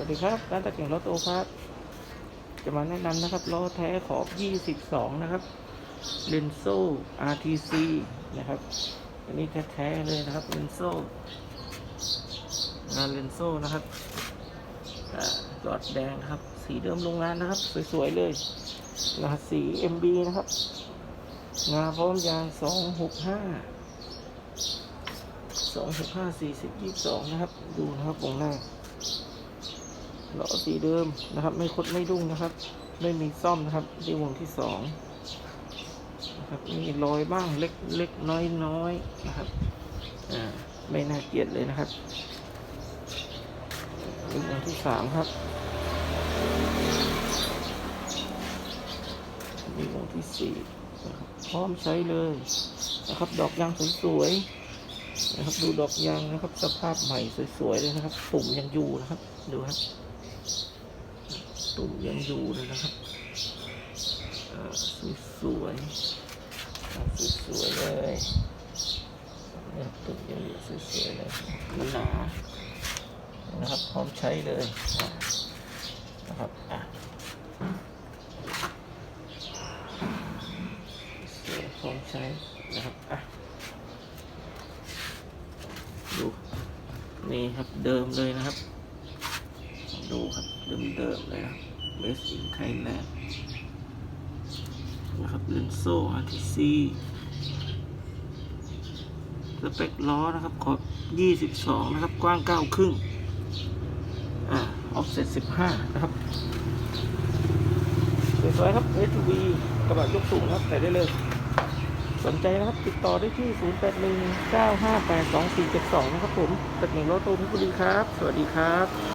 วัสดีครับร้านตะเกียงรถโตครับ จะมาแนะนำนะครับล้อแท้ขอบ 22 นะครับเลนโซ RTC นะครับอันนี้แท้ๆเลยนะครับเลนโซงานเลนโซนะครับอ่าจอดแดงครับ สีเดิมโรงงานนะครับ สวยๆเลยรหัสสี MB นะครับ งาพร้อมยาง 265 265 40 22 นะครับ ดูนะครับวงหน้า ล้อสีเดิมนะครับ ไม่คดไม่ดุ้งนะครับ ไม่มีซ่อมนะครับที่วงที่สองนะครับมีรอยบ้างเล็กเล็กน้อยน้อยนะครับอ่าไม่น่าเกลียดเลยนะครับนี่วงที่สามครับนี่วงที่สี่พร้อมใช้เลยนะครับดอกยางสวยนะครับดูดอกยางนะครับ สภาพใหม่สวยๆเลยนะครับ ปุ่มยังอยู่นะครับ ดูครับ ตุ่มยังอยู่เลยนะครับอ่าสวยๆอ่าสวยๆเลยเนี่ยตุ่มยังอยู่สวยๆเลยมันหนานะครับพร้อมใช้เลยอะนะครับอะสวยพร้อมใช้นะครับอะดูนี่ครับเดิมเลยนะครับ ดูครับ เดิมๆเลยนะครับเบสอินไทยแลนด์นะครับเลนโซ่อาร์ทีซีสเปคล้อนะครับ ขอบ 22 นะครับ กว้าง 9 ครึ่ง อ่า ออฟเซ็ต15 นะครับ สวยๆครับ SUV กระบะยกสูงครับ ใส่ได้เลย สนใจนะครับ ติดต่อได้ที่ 0819582472 นะครับผมตะเกียงรถโตเพชรบุรีครับ สวัสดีครับ